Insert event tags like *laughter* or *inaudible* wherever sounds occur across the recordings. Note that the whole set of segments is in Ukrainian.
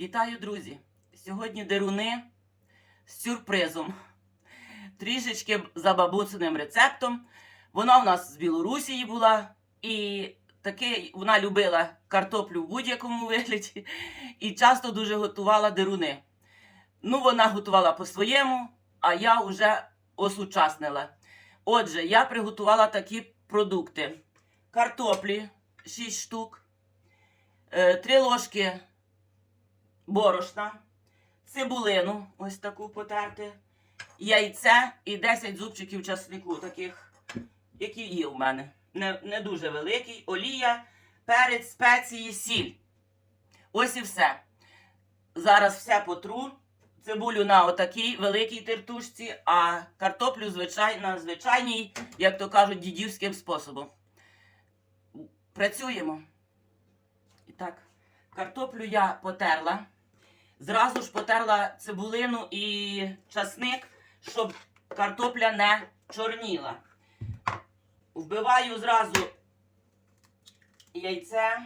Вітаю, друзі! Сьогодні деруни з сюрпризом. Трішечки за бабусиним рецептом. Вона в нас з Білорусі була, і таки вона любила картоплю в будь-якому вигляді і часто дуже готувала деруни. Ну, вона готувала по-своєму, а я вже осучаснила. Отже, я приготувала такі продукти: картоплі 6 штук, 3 ложки борошна, цибулину, ось таку потерти, яйце і 10 зубчиків часнику, таких, які є у мене. Не, не дуже великий, олія, перець, спеції, сіль. Ось і все. Зараз все потру. Цибулю на отакій великій тертушці, а картоплю звичай, на звичайній, як то кажуть, дідівським способом. Працюємо. І так, картоплю я потерла. Зразу ж потерла цибулину і часник, щоб картопля не чорніла. Вбиваю зразу яйце,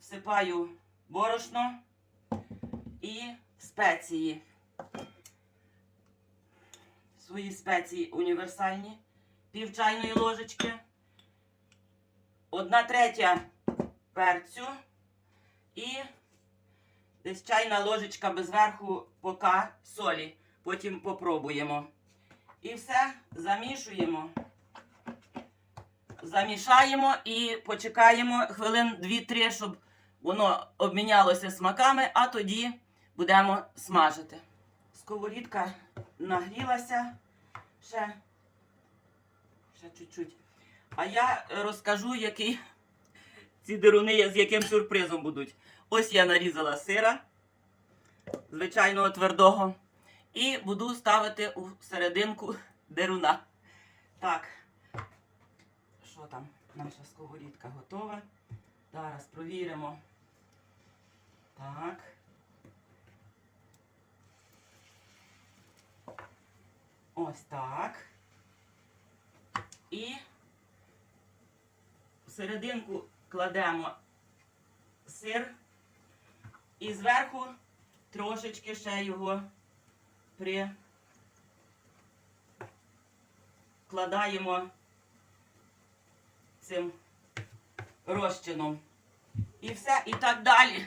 всипаю борошно і спеції. Свої спеції універсальні. Пів чайної ложечки. Одна третя перцю і десь чайна ложечка без верху пока солі. Потім попробуємо. І все замішуємо. Замішаємо і почекаємо хвилин 2-3, щоб воно обмінялося смаками, а тоді будемо смажити. Сковорідка нагрілася ще, ще чуть-чуть. А я розкажу, який ці деруни з яким сюрпризом будуть. Ось я нарізала сира звичайного твердого. І буду ставити у серединку деруна. Так. Що там? Наша сковорідка готова. Зараз провіримо. Так. Ось так. І в серединку кладемо сир і зверху трошечки ще його прикладаємо цим розчином. І все, і так далі.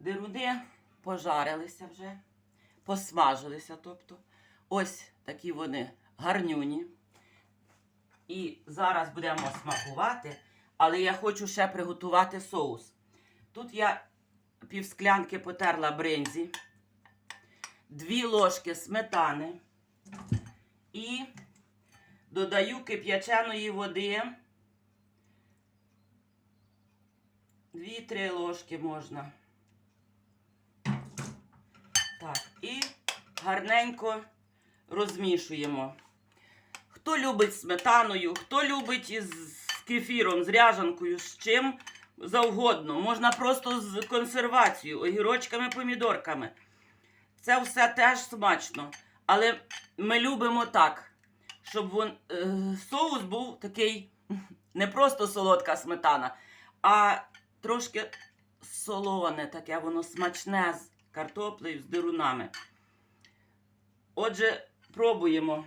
Деруни пожарилися вже, посмажилися, тобто. Ось такі вони гарнюні. І зараз будемо смакувати, але я хочу ще приготувати соус. Тут я півсклянки потерла бринзі, дві ложки сметани і додаю кип'яченої води. Дві-три ложки можна. Так, і гарненько розмішуємо. Хто любить сметаною, хто любить із кефіром, з ряжанкою, з чим завгодно. Можна просто з консервацією, огірочками, помідорками. Це все теж смачно. Але ми любимо так, щоб вон, е, соус був такий *laughs* не просто солодка сметана, а трошки солоне, таке воно смачне з картоплею, з дирунами. Отже, пробуємо.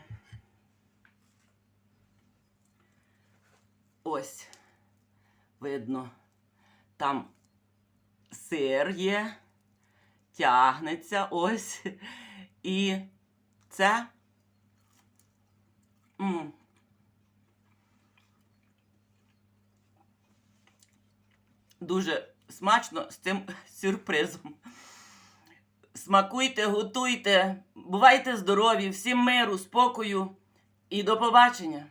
Ось, видно, там сир є, тягнеться ось. І це. м, Дуже смачно з цим *laughs* сюрпризом. Смакуйте, готуйте, бувайте здорові, всім миру, спокою і до побачення!